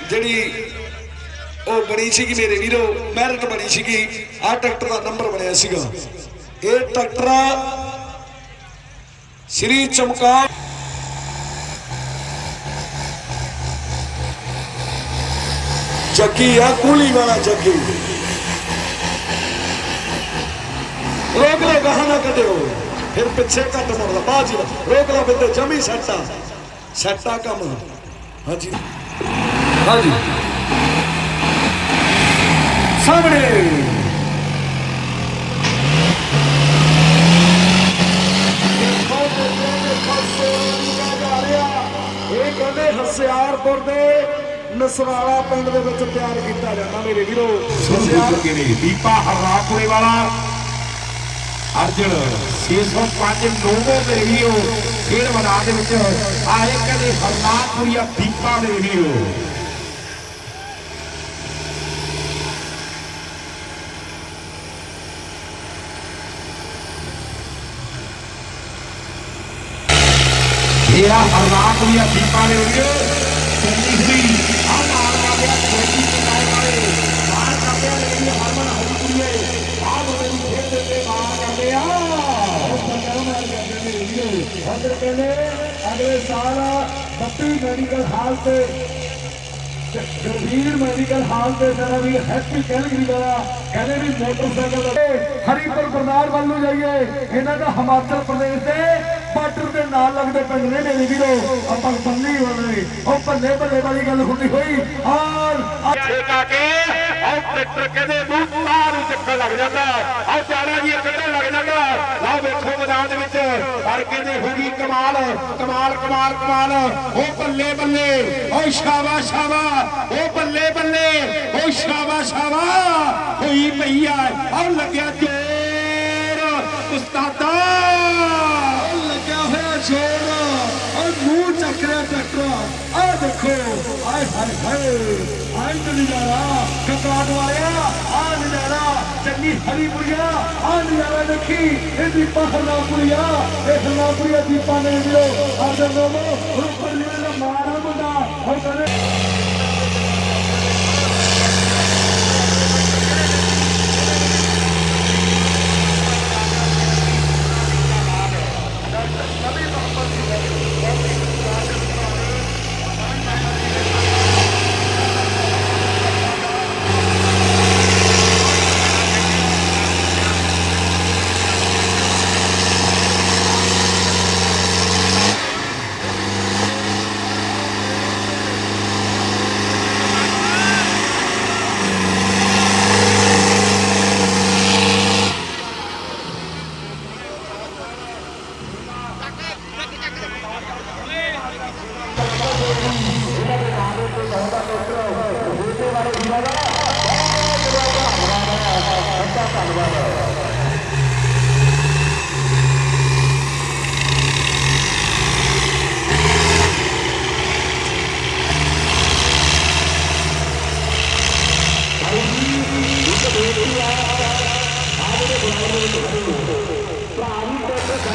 ਜਿਹੜੀ ਉਹ ਬਣੀ ਸੀਗੀ ਮੇਰੇ ਵੀਰੋ ਮੈਰਿਟ ਬਣੀ ਸੀਗੀ। ਆ ਟਰੈਕਟਰ ਦਾ ਨੰਬਰ ਬਣਿਆ ਸੀਗਾ। ਇਹ ਟਰੈਕਟਰ ਸ਼੍ਰੀ ਚਮਕੌਰ ਚੱਕੀ ਆ, ਕੂਲੀ ਵਾਲਾ ਚੱਕੀ ਰੋਕ ਲੋ ਗਾਹਾਂ ਨਾ ਕੱਢਿਓ। ਫਿਰ ਪਿੱਛੇ ਘੱਟ ਮੁੜਦਾ ਬਾਜੀ ਰੋਕ ਲੋ ਬਿੰਦੇ ਜਮੀ ਸੱਟਾ। ਸੱਟਾ ਕੰਮ। ਹਾਂਜੀ। ਹਾਂਜੀ। ਸਾਹਮਣੇ। ਇਹ ਕਹਿੰਦੇ ਹਸਿਆਰਪੁਰ ਦੇ ਨਸਵਾਲਾ ਪਿੰਡ ਦੇ ਵਿੱਚ ਤਿਆਰ ਕੀਤਾ ਜਾਂਦਾ ਮੇਰੇ ਵੀਰੋ। ਚੁੱਕੇ ਨੇ ਦੀਪਾ ਹਰਾਪੁਰੇ ਵਾਲਾ। ਅਰਜਨ 605 ਲੋਗੋ ਦੇ ਵੀਡੀਓ ਖੇਡ ਮੈਦਾਨ ਦੇ ਵਿੱਚ ਆਏ ਕਹਿੰਦੇ ਹਰਨਾਪੁਰੀਆ ਦੀਪਾ ਦੇ ਵੀਡੀਓ ਇਹ ਆ ਹਰਨਾਪੁਰੀਆ ਦੀਪਾ ਦੇ ਵੀਡੀਓ ਚੰਗੀ ਹੋਈ ਆ ਮਾਰ ਆ ਗਿਆ ਛੋਟੀ ਚਲਾਉਣ ਵਾਲੇ ਮਾਰ ਕਰਦੇ ਆ ਲੇਕਿਨ ਹਰਮਨ ਹਰਪੁਰੀਏ ਆ ਬੋਲੇ ਦੀ ਖੇਡ ਦੇ ਤੇ ਮਾਰ ਕਰਦੇ ਆ ਅੰਦਰ ਕਹਿੰਦੇ ਅਗਲੇ ਸਾਲ ਬੱਪੀ ਮੈਡੀਕਲ ਹਾਲ ਤੇ ਗੰਭੀਰ ਮੈਡੀਕਲ ਹਾਲ ਤੇ ਸਾਰਾ ਵੀ ਹੈਪੀ ਕੈਲਗਰੀ ਵਾਲਾ ਕਹਿੰਦੇ ਵੀ ਮੋਟਰਸਾਈਕਲ ਤੇ ਹਰੀਪੁਰ ਬਰਨਾਲ ਵੱਲ ਨੂੰ ਜਾਈਏ ਇਹਨਾਂ ਦਾ ਹਿਮਾਚਲ ਪ੍ਰਦੇਸ਼ ਦੇ ਬਾਰਡਰ ਦੇ ਨਾਲ ਲੱਗਦੇ ਪਿੰਡ ਨੇ ਮੇਰੇ ਵੀਰੋ ਆਪਾਂ ਬੰਨੀ ਵਾਲੇ ਉਹ ਬੱਲੇ ਬੱਲੇ ਵਾਲੀ ਗੱਲ ਹੁੰਦੀ ਹੋਈ ਔਰ ਠੇਕਾ ਕੇ ਆਹ ਟਰੈਕਟਰ ਕਹਿੰਦੇ ਮੂੰਹ ਪਾਰ ਨੂੰ ਚੱਕਣ ਲੱਗ ਜਾਂਦਾ। ਆਹ ਚਾਰਾ ਜੀ ਕੱਢਣ ਲੱਗ ਜਾਂਦਾ। ਲਓ ਵੇਖੋ ਮੈਦਾਨ ਦੇ ਵਿੱਚ ਪਰ ਕਹਿੰਦੇ ਹੋ ਗਈ ਕਮਾਲ ਕਮਾਲ ਕਮਾਲ ਕਮਾਲ। ਉਹ ਬੱਲੇ ਬੱਲੇ ਓ ਸ਼ਾਬਾ ਸ਼ਾਬਾ ਉਹ ਬੱਲੇ ਬੱਲੇ ਉਹ ਸ਼ਾਬਾ ਸ਼ਾਬਾ ਹੋਈ ਪਈ ਆ, ਆਹ ਲੱਗਿਆ ਜੋਰ, ਉਸਤਾਦਾ। ਲੱਗਿਆ ਹੋਇਆ ਜ਼ੋਰ ਔਰ ਮੂੰਹ ਚੱਕ ਰਿਹਾ ਟਰੈਕਟਰ। ਆ ਦੇਖੋ, ਆਏ ਹਾਏ ਹਾਏ। ਆਏ ਤਾਂ ਨਜ਼ਾਰਾ ਕਪਾਟ ਵਾਲਿਆ ਆ ਨਜ਼ਾਰਾ, ਚੰਗੀ ਹਰੀਪੁਰੀਆ ਆ ਨਜ਼ਾਰਾ ਦੇਖੀ, ਇਹ ਦੀਪਾ ਹਰਨਾਪੁਰੀਆ ਇਹ ਹਰਨਾਪੁਰੀਆ ਦੀਪਾ ਨੇ ਵੀਰੋ ਅਰਜਨ ਨੋਮੋ ਰੂਪਰ ਜਿਹੜੇ ਦਾ ਮਾਰਾ ਮੁੰਡਾ, ਹੁਣ ਕਹਿੰਦੇ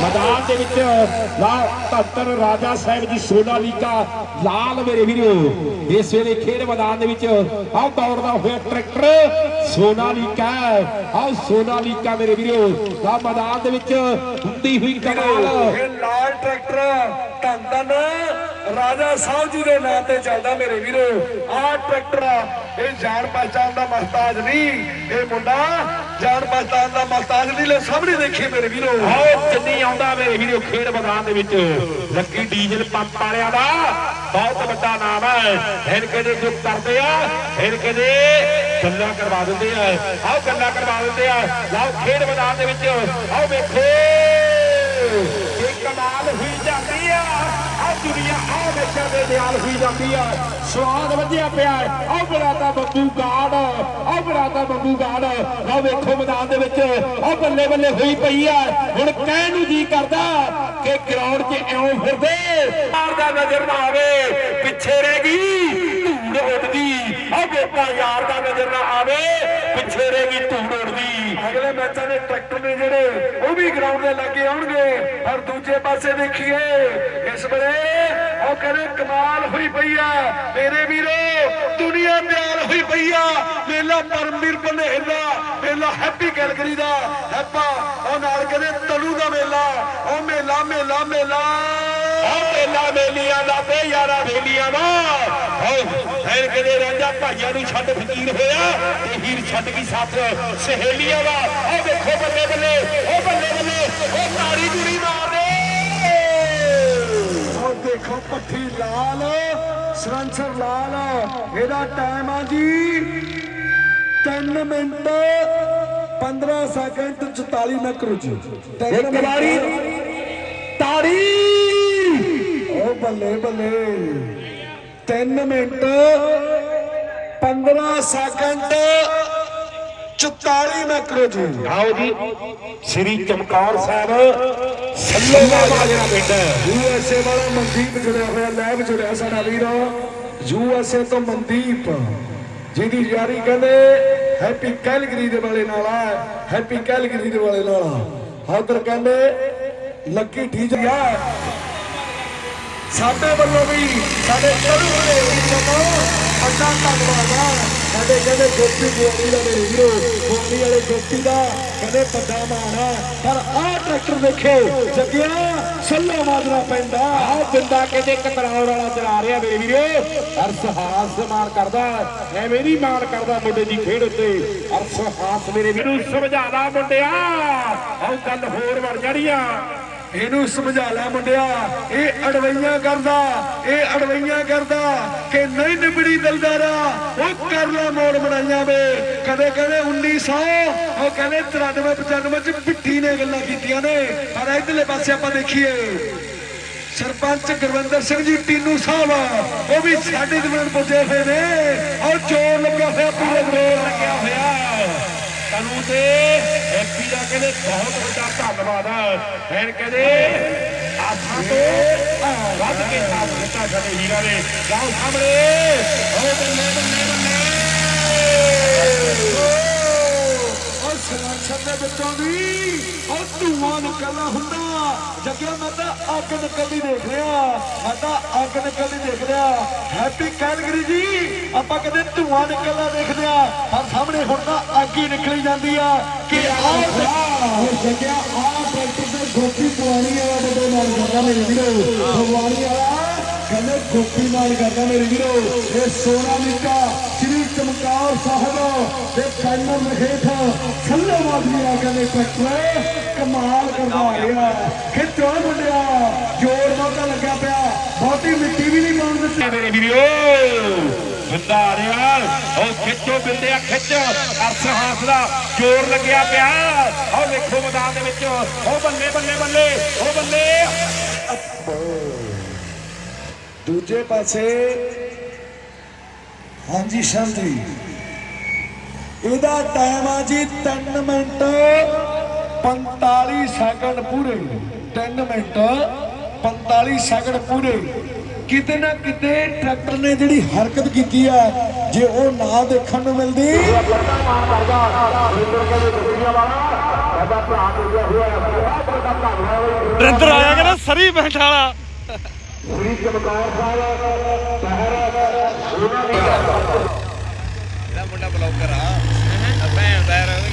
ਮੈਦਾਨ ਦੇ ਵਿੱਚ ਲਾ 77 ਰਾਜਾ ਸਾਹਿਬ ਜੀ ਸੋਨਾ ਲੀਕਾ ਲਾਲ ਮੇਰੇ ਵੀਰੋ। ਇਸ ਵੇਲੇ ਖੇਡ ਮੈਦਾਨ ਦੇ ਵਿੱਚ, ਆਹ ਦੌੜਦਾ ਹੋਇਆ ਟਰੈਕਟਰ ਸੋਨਾ ਲੀਕਾ ਆਹ ਸੋਨਾ ਲੀਕਾ ਮੇਰੇ ਵੀਰੋ, ਆਹ ਮੈਦਾਨ ਦੇ ਵਿੱਚ ਹੁੰਦੀ ਹੋਈ ਕਮਾਲ ਲਾਲ ਟਰੈਕਟਰ ਧੰਨ ਰਾਜਾ ਸਾਹਿਬ ਜੀ ਦੇ ਨਾਂ ਤੇ ਚੱਲਦਾ ਮੇਰੇ ਵੀਰੋ। ਆਹ ਟਰੈਕਟਰ ਇਹ ਜਾਣ ਪਛਾਣ ਦਾ ਮਹਤਾਜ ਨਹੀਂ। ਇਹ ਮੁੰਡਾ ਜਾਣ ਪਛਾਣ ਦਾ ਮਹਤਾਜ ਨਹੀਂ। ਲੈ ਸਾਹਮਣੇ ਦੇਖੀ ਮੇਰੇ ਵੀਰੋ। ਆਓ ਚੰਨੀ ਆਉਂਦਾ ਮੇਰੇ ਵੀਰੋ ਖੇਡ ਮੈਦਾਨ ਦੇ ਵਿੱਚ। ਲੱਕੀ ਡੀਜ਼ਲ ਪੰਪ ਵਾਲਿਆਂ ਦਾ ਬਹੁਤ ਵੱਡਾ ਨਾਮ ਹੈ। ਫਿਰ ਕਦੇ ਚੁੱਪ ਕਰਦੇ ਆ? ਫਿਰ ਕਹਿੰਦੇ ਗੱਲਾਂ ਕਰਵਾ ਦਿੰਦੇ ਆ? ਆਓ ਗੱਲਾਂ ਕਰਵਾ ਦਿੰਦੇ ਆ। ਲਓ, ਖੇਡ ਮੈਦਾਨ ਦੇ ਵਿੱਚ। ਆਓ ਵੇਖੋ। ਇਹ ਕਮਾਲ ਹੋਈ ਜਾਂਦੀ ਆ ਆ ਦੁਨੀਆ ਆ ਦੇ ਨਿਆਲ ਹੋਈ ਜਾਂਦੀ ਆ ਸਵਾਦ ਵਧਿਆ ਪਿਆ ਆਓ ਬਰਾਤਾ ਬੱਬੂ ਗਾੜ ਆਓ ਬਰਾਤਾ ਬੱਬੂ ਗਾੜ ਆਓ ਵੇਖੋ ਮੈਦਾਨ ਦੇ ਵਿੱਚ, ਆਓ ਬੱਲੇ ਬੱਲੇ ਹੋਈ ਪਈ ਆ ਹੁਣ ਕਹਿਣ ਨੂੰ ਜੀ ਕਰਦਾ ਕਿ ਗਰਾਊਂਡ 'ਚ ਐਉਂ ਫਿਰਦੇ। ਯਾਰ ਨਜ਼ਰ ਨਾ ਆਵੇ, ਪਿੱਛੇ ਰਹਿ ਗਈ। ਧੂੜ ਉੱਡਦੀ। ਆਓ ਬੇਟਾ ਯਾਰ ਦਾ ਨਜ਼ਰ ਨਾ ਆਵੇ, ਪਿੱਛੇ ਰਹਿ ਧੂੜ ਉੱਡਦੀ। ਅਗਲੇ ਮੈਚਾਂ ਦੇ ਟਰੈਕਟਰ ਨੇ ਜਿਹੜੇ, ਉਹ ਵੀ ਗਰਾਊਂਡ ਦੇ ਲਾਗੇ ਆਉਣਗੇ। ਪਰ ਦੂਜੇ ਪਾਸੇ ਦੇਖੀਏ, ਇਸ ਵੇਲੇ ਉਹ ਕਹਿੰਦੇ ਕਮਾਲ ਹੋਈ ਪਈ ਆ। ਮੇਰੇ ਵੀਰੋ, ਦੁਨੀਆ ਤਿਆਰ ਹੋਈ ਪਈ ਆ। ਮੇਲਾ ਪਰਮਵੀਰ ਬਨੇਰ ਦਾ, ਮੇਲਾ ਹੈਪੀ ਕੈਲਗਰੀ ਦਾ। ਹੈਪਾ, ਉਹ ਨਾਲ ਕਹਿੰਦੇ ਤਲੂ ਦਾ ਮੇਲਾ। ਉਹ ਮੇਲਾ ਮੇਲਾ ਮੇਲਾ। ਆ ਮੇਲਾ ਮੇਲੀਆਂ ਦਾ ਤੇ ਯਾਰਾ ਵੇਲੀਆਂ ਦਾ। ਓਏ ਫਿਰ ਕਿਤੇ ਰਾਜਾ ਭਾਈਆਂ ਨੂੰ ਛੱਡ ਫਕੀਰ ਹੋਇਆ ਤੇ ਹੀਰ ਛੱਡ ਗਈ ਸਾਥ ਸਹੇਲੀਆਂ ਦਾ। ਆ ਵੇਖੋ ਬੱਲੇ ਬੱਲੇ ਉਹ ਬੱਲੇ ਬੱਲੇ ਉਹ ਤਾੜੀ ਗੁਰੀ ਮਾਰਦੇ ਉਹ ਦੇਖੋ ਪੱਠੀ ਲਾਲ ਸਰੰਸਰ ਲਾਲ ਇਹਦਾ ਟਾਈਮ ਆ ਜੀ 3 ਮਿੰਟ 15 ਸੈਕਿੰਡ 44 ਮੈਕਰੋ ਜੀ ਇੱਕ ਵਾਰੀ ਤਾੜੀ ਬੱਲੇ ਬੱਲੇ। 3 ਮਿੰਟ 15 ਸੈਕਿੰਡ। 44 ਮੈਕਰੋ ਜੀ। ਆਓ ਜੀ ਸ੍ਰੀ ਚਮਕੌਰ ਸਾਹਿਬ ਸੱਲੋਵਾਲ ਵਾਲਾ ਪਿੰਡ। ਯੂਐਸਏ ਵਾਲਾ ਮਨਦੀਪ ਜੁੜਿਆ ਹੋਇਆ ਲੈਬ ਜੁੜਿਆ ਸਾਡਾ ਵੀਰ। ਯੂਐਸਏ ਤੋਂ ਮਨਦੀਪ ਜਿਹਦੀ ਯਾਰੀ ਕਹਿੰਦੇ ਹੈਪੀ ਕੈਲਗਰੀ ਦੇ ਵਾਲੇ ਨਾਲ ਆ ਹੈਪੀ ਕੈਲਗਰੀ ਦੇ ਵਾਲੇ ਨਾਲ ਆ। ਉਧਰ ਕਹਿੰਦੇ ਲੱਕੀ ਠੀਕ ਆ। ਸਾਡੇ ਵੱਲੋਂ ਵੀ, ਸਾਡੇ ਕਰੂ ਵਾਲੇ ਚਮੋ ਅੱਡਾ ਧੰਨਵਾਦ ਆ। ਸਾਡੇ ਕਹਿੰਦੇ ਗੋਪੀ ਗੋਪੀ ਦਾ ਮੇਰੇ ਵੀਰੋ ਗੋਪੀ ਵਾਲੇ ਗੋਪੀ ਦਾ ਕਹਿੰਦੇ ਵੱਡਾ ਮਾਣ ਆ। ਪਰ ਆਹ ਟਰੈਕਟਰ ਦੇਖੋ ਜੱਗਿਆ ਸੱਲਾ ਮਾਜਰਾ ਪੈਂਦਾ। ਆਹ ਬੰਦਾ ਕਹਿੰਦੇ ਕਤਰਾਉਣ ਵਾਲਾ ਚਲਾ ਰਿਹਾ ਮੇਰੇ ਵੀਰੇ। ਅਰਸ ਹਾਸ ਮਾਰ ਕਰਦਾ, ਐਵੇਂ ਮੇਰੀ ਮਾਰ ਕਰਦਾ ਮੁੰਡੇ ਦੀ ਖੇਡ ਉੱਤੇ। ਅਰਸ ਹਾਸ ਮੇਰੇ ਵੀਰੂ, ਸਮਝਾਦਾ ਮੁੰਡਿਆ। ਆਹ ਗੱਲ ਹੋਰ ਬਣ ਜਾਣੀ ਆ। ਇਹਨੂੰ ਸਮਝਾ ਲੈ ਮੁੰਡਿਆ, ਇਹ ਅੜਵਈਆਂ ਕਰਦਾ, ਇਹ ਅੜਵਈਆਂ ਕਰਦਾ ਕਿ ਨਹੀਂ ਨਿਬੜੀ ਦਿਲਦਾਰਾ, ਉਹ ਕਰ ਲੈ ਮੋੜ ਬਣਾਈਆਂ ਵੇ। ਕਦੇ ਕਹਿੰਦੇ 1900 ਉਹ ਕਹਿੰਦੇ 93 95 ਚ ਪਿੱਠੀ ਨੇ ਗੱਲਾਂ ਕੀਤੀਆਂ ਨੇ। ਪਰ ਇਧਰਲੇ ਪਾਸੇ ਆਪਾਂ ਦੇਖੀਏ, ਸਰਪੰਚ ਗੁਰਵਿੰਦਰ ਸਿੰਘ ਜੀ, ਟੀਨੂ ਸਾਹਿਬ, ਉਹ ਵੀ ਸਾਡੇ ਦਰਮਿਆਨ ਪੁੱਜੇ ਹੋਏ ਨੇ। ਔਰ ਜੋਰ ਲੱਗਿਆ ਹੋਇਆ, ਪੂਰੇ ਜ਼ੋਰ ਲੱਗਿਆ ਹੋਇਆ। ਤੁਹਾਨੂੰ ਤੇ ਐਪੀ ਦਾ ਕਹਿੰਦੇ ਬਹੁਤ ਵੱਡਾ ਧੰਨਵਾਦ ਐਨ ਕਹਿੰਦੇ ਆਸਾਂ ਤੋਂ ਵੱਧ ਕੇ ਸਾਥ ਦਿੱਤਾ ਸਾਡੇ ਵੀਰਾਂ ਨੇ। ਜਾਓ ਸਾਹਮਣੇ। ਓ ਬੱਲੇ ਬੱਲੇ ਬੱਲੇ ਔਰ ਸਲਾਖਤ ਦੇ ਵਿੱਚੋਂ ਵੀ ਔਰ ਧੂਆਂ ਨਿਕਲਦਾ ਹੁੰਦਾ। ਜੱਗਿਆ ਮੈਂ ਤਾਂ ਅੱਗ ਨਿਕਲਦੀ ਦੇਖ ਰਿਹਾ ਮੈਂ ਤਾਂ ਅੱਗ ਨਿਕਲਦੀ ਦੇਖ ਰਿਹਾ ਹੈਪੀ ਕੈਲਗਰੀ ਜੀ। ਆਪਾਂ ਕਦੇ ਧੂਆਂ ਨਿਕਲਦਾ ਦੇਖਦੇ ਆ ਪਰ ਸਾਹਮਣੇ ਹੁਣ ਤਾਂ ਅੱਗ ਹੀ ਨਿਕਲੀ ਜਾਂਦੀ ਆ। ਕਿ ਆਹ ਜੱਗਿਆ ਆਹ ਟਰੈਕਟਰ ਤੇ ਗੋਪੀ ਪੁਆਣੀ ਵਾਲਾ ਬੰਦੇ ਨਾਲ ਕਰਦਾ ਮੇਰੇ ਵੀਰੋ। ਭਗਵਾਨੀ ਵਾਲਾ ਕਹਿੰਦੇ ਗੋਪੀ ਨਾਲ ਕਰਦਾ ਮੇਰੇ ਵੀਰੋ। ਇਹ ਸੋਨਾ ਲੀਕਾ ਸ੍ਰੀ ਚਮਕੌਰ ਸਾਹਿਬ ਦੇ ਪੈਨਰ ਮਖੇਠ ਛੱਲੇ ਮਾਦਰੀ ਆ ਕਹਿੰਦੇ ਟਰੈਕਟਰ ਕਮਾਲ ਕਰਦਾ ਆ ਰਿਹਾ ਖਿੱਚੋ ਮੁੰਡਿਆ। ਜੋਰ ਬਹੁਤਾ ਲੱਗਿਆ ਪਿਆ। ਬਹੁਤੀ ਮਿੱਟੀ ਵੀ ਨਹੀਂ ਪਾਉਣ ਦਿੱਤੀ। ਮੇਰੇ ਵੀਰੋ ਬੰਦਾ ਆ ਰਿਹਾ। ਉਹ ਖਿੱਚੋ ਬਿੰਦਿਆ ਖਿੱਚ। ਅਰਸ ਹਾਸ ਦਾ ਜ਼ੋਰ ਲੱਗਿਆ ਪਿਆ। ਉਹ ਵੇਖੋ ਮੈਦਾਨ ਦੇ ਵਿੱਚ। ਉਹ ਬੱਲੇ ਬੱਲੇ ਬੱਲੇ ਉਹ ਬੱਲੇ ਦੂਜੇ ਪਾਸੇ ਹਾਂਜੀ ਸ਼ਾਂਤੀ। ਇਹਦਾ ਟਾਈਮ ਆ ਜੀ 3 ਮਿੰਟ 45 ਸੈਕਿੰਡ ਪੂਰੇ। 3 ਮਿੰਟ 45 ਸੈਕਿੰਡ ਪੂਰੇ। ਕਿਤੇ ਨਾ ਕਿਤੇ ਟਰੈਕਟਰ ਨੇ ਜਿਹੜੀ ਹਰਕਤ ਕੀਤੀ ਆ ਜੇ ਉਹ ਨਾ ਦੇਖਣ ਨੂੰ ਮਿਲਦੀ। ਰਿੰਦਰ ਆਇਆ ਕਹਿੰਦਾ ਸਰੀ ਬੈਠ ਵਾਲਾ ਇਹਦਾ ਮੁੰਡਾ ਬਲੌਗਰ ਆ ਆ ਭੈਣ ਦਾ ਯਾਰ ਉਹਦੇ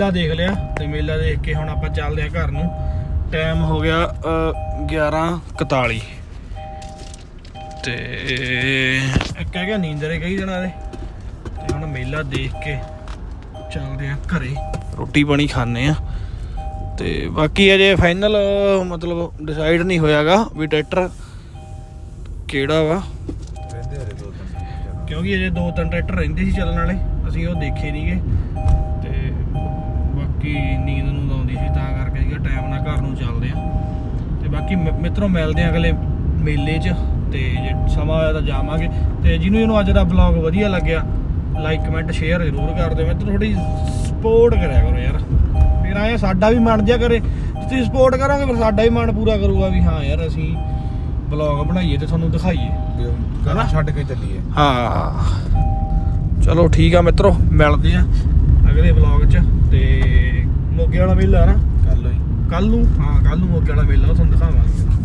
ਮੇਲਾ ਦੇਖ ਲਿਆ ਤੇ ਮੇਲਾ ਦੇਖ ਕੇ ਹੁਣ ਆਪਾਂ ਚੱਲਦੇ ਆ ਘਰ ਨੂੰ। ਟਾਈਮ ਹੋ ਗਿਆ ਅ, 11:41 ਤੇ ਇੱਕ ਹੈਗਾ ਨੀਂਦਰੇ ਕਈ ਜਣਾ ਦੇ। ਤੇ ਹੁਣ ਮੇਲਾ ਦੇਖ ਕੇ ਚੱਲਦੇ ਆ ਘਰੇ। ਰੋਟੀ ਪਾਣੀ ਖਾਣੇ ਆ ਤੇ ਬਾਕੀ ਅਜੇ ਫਾਈਨਲ ਮਤਲਬ ਡਿਸਾਈਡ ਨਹੀਂ ਹੋਇਆਗਾ ਵੀ ਟਰੈਕਟਰ ਕਿਹੜਾ ਵਾ। ਕਿਉਂਕਿ ਅਜੇ ਦੋ ਤਿੰਨ ਟਰੈਕਟਰ ਰਹਿੰਦੇ ਸੀ ਚੱਲਣ ਵਾਲੇ ਅਸੀਂ ਉਹ ਦੇਖੇ ਨਹੀਂਗੇ ਬਾਕੀ ਨੀਂਦ ਨੂੰ ਆਉਂਦੀ ਸੀ ਤਾਂ ਕਰਕੇ ਸੀਗਾ ਟਾਈਮ ਨਾਲ ਘਰ ਨੂੰ ਚੱਲਦੇ ਆ ਤੇ ਬਾਕੀ ਮਿੱਤਰੋ ਮਿਲਦੇ ਆ ਅਗਲੇ ਮੇਲੇ 'ਚ ਤੇ ਜੇ ਸਮਾਂ ਹੋਇਆ ਤਾਂ ਜਾਵਾਂਗੇ। ਤੇ ਜਿਹਨੂੰ ਜਿਹਨੂੰ ਅੱਜ ਦਾ ਵਲੌਗ ਵਧੀਆ ਲੱਗਿਆ ਲਾਈਕ ਕਮੈਂਟ ਸ਼ੇਅਰ ਜ਼ਰੂਰ ਕਰ ਦਿਓ। ਮਿੱਤਰ ਥੋੜੀ ਸਪੋਰਟ ਕਰਿਆ ਕਰੋ ਯਾਰ। ਫਿਰ ਆਏ ਸਾਡਾ ਵੀ ਮਨ ਜਿਆ ਕਰੇ। ਜੇ ਤੁਸੀਂ ਸਪੋਰਟ ਕਰੋਗੇ ਫਿਰ ਸਾਡਾ ਵੀ ਮਨ ਪੂਰਾ ਕਰੂਗਾ ਵੀ ਹਾਂ ਯਾਰ ਅਸੀਂ ਵਲੌਗ ਬਣਾਈਏ ਤੇ ਤੁਹਾਨੂੰ ਦਿਖਾਈਏ। ਘਰ ਛੱਡ ਕੇ ਚੱਲੀਏ। ਹਾਂ ਚਲੋ ਠੀਕ ਆ ਮਿੱਤਰੋ ਮਿਲਦੇ ਆ ਅਗਲੇ ਵਲੌਗ 'ਚ ਤੇ ਮੋਗੇ ਵਾਲਾ ਮੇਲਾ ਨਾ? ਕੱਲ ਹੀ। ਕੱਲ ਨੂੰ? ਹਾਂ ਕੱਲ ਨੂੰ ਮੋਗੇ ਵਾਲਾ ਮੇਲਾ ਉਹ ਤੁਹਾਨੂੰ ਦਿਖਾਵਾਂਗੇ।